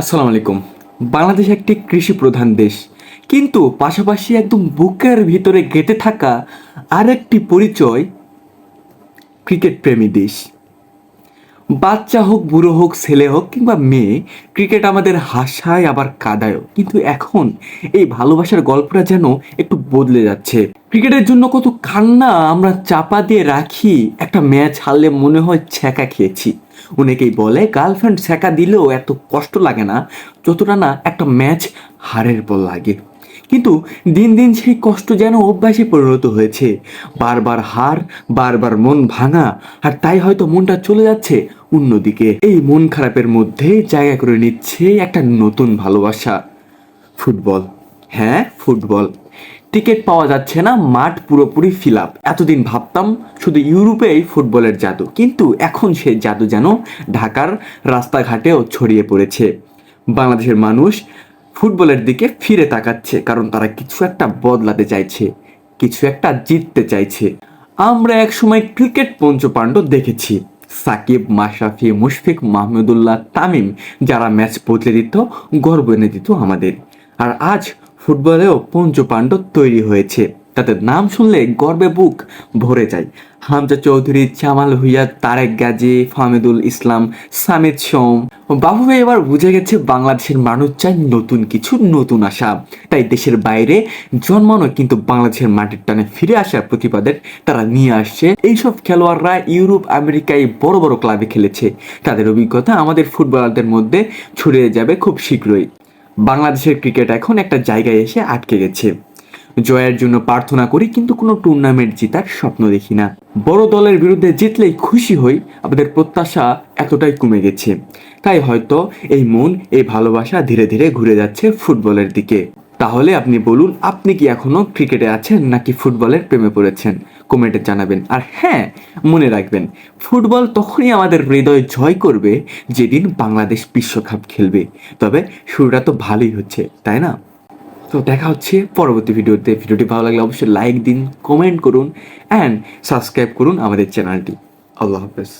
আসসালামু আলাইকুম। বাংলাদেশ একটি কৃষি প্রধান দেশ, কিন্তু পাশাপাশি একদম বুকের ভিতরে গেঁথে থাকা আরেকটি পরিচয়, ক্রিকেট প্রেমী দেশ। বাচ্চা হোক, বুড়ো হোক, ছেলে হোক কিংবা মেয়ে, ক্রিকেট আমাদের হাসায়, আবার কাদায়ও। কিন্তু এখন এই ভালোবাসার গল্পটা যেন একটু বদলে যাচ্ছে। ক্রিকেটের জন্য কত কান্না আমরা চাপা দিয়ে রাখি, একটা ম্যাচ হারলে মনে হয় ছ্যাঁকা খেয়েছি। অনেকেই বলে গার্লফ্রেন্ড ছ্যাঁকা দিলেও এত কষ্ট লাগে না, যতটা না একটা ম্যাচ হারের পর লাগে। কিন্তু দিন দিন সেই কষ্ট যেন অভ্যাসে পরিণত হয়েছে। বারবার হার, বারবার মন ভাঙা, আর তাই হয়তো মনটা চলে যাচ্ছে অন্যদিকে। এই মন খারাপের মধ্যে জায়গা করে নিচ্ছে একটা নতুন ভালোবাসা। ফুটবল। হ্যাঁ ফুটবল। টিকিট পাওয়া যাচ্ছে না, মাঠ পুরোপুরি ফিল আপ এতদিন ভাবতাম শুধু ইউরোপেই ফুটবলের জাদু, কিন্তু এখন সেই জাদু যেন ঢাকার রাস্তাঘাটেও ছড়িয়ে পড়েছে। বাংলাদেশের মানুষ ফুটবলের দিকে ফিরে তাকাচ্ছে, কারণ তারা কিছু একটা বদলাতে চাইছে, কিছু একটা জিততে চাইছে। আমরা একসময় ক্রিকেট পঞ্চপাণ্ড দেখেছি। সাকিব, মাশরাফি, মুশফিক মাহমুদুল্লাহ তামিম, যারা ম্যাচ বদলে দিত, গর্ব এনে দিত আমাদের। আর আজ ফুটবলেও পঞ্চপাণ্ডব তৈরি হয়েছে। তাদের নাম শুনলে গর্বে বুক ভরে যায়। হামজা চৌধুরী, জামাল ভুইয়া, তারেক গাজী, ফাহমিদুল ইসলাম, সামিদ সোম। বাবু এবার বুঝে গেছে বাংলাদেশের মানুষ চায় নতুন কিছু, নতুন আশা। তাই দেশের বাইরে জন্মানো কিন্তু বাংলাদেশের মাটির টানে ফিরে আসার প্রতিবাদের তারা নিয়ে আসছে। এইসব খেলোয়াড়রা ইউরোপ, আমেরিকায় বড় বড় ক্লাবে খেলেছে। তাদের অভিজ্ঞতা আমাদের ফুটবলারদের মধ্যে ছড়িয়ে যাবে খুব শীঘ্রই। বাংলাদেশের ক্রিকেট এখন একটা জায়গায় এসে আটকে গেছে। জয়ের জন্য প্রার্থনা করি, কিন্তু কোনো টুর্নামেন্ট জেতার স্বপ্ন দেখি না। বড় দলের বিরুদ্ধে জিতলেই খুশি হই, আমাদের প্রত্যাশা এতটাই কমে গেছে। তাই হয়তো এই মন, এই ভালোবাসা ধীরে ধীরে ঘুরে যাচ্ছে ফুটবলের দিকে। তাহলে আপনি বলুন, আপনি কি এখনও ক্রিকেটে আছেন নাকি ফুটবলের প্রেমে পড়েছেন? কমেন্টে জানাবেন। আর হ্যাঁ মনে রাখবেন, ফুটবল তখনই আমাদের হৃদয় জয় করবে যেদিন বাংলাদেশ বিশ্বকাপ খেলবে। তবে শুরুটা তো ভালোই হচ্ছে, তাই না? তো দেখা হচ্ছে পরবর্তী ভিডিওতে। ভিডিওটি ভালো লাগলে অবশ্যই লাইক দিন কমেন্ট করুন অ্যান্ড সাবস্ক্রাইব করুন আমাদের চ্যানেলটি আল্লাহ হাফেজ।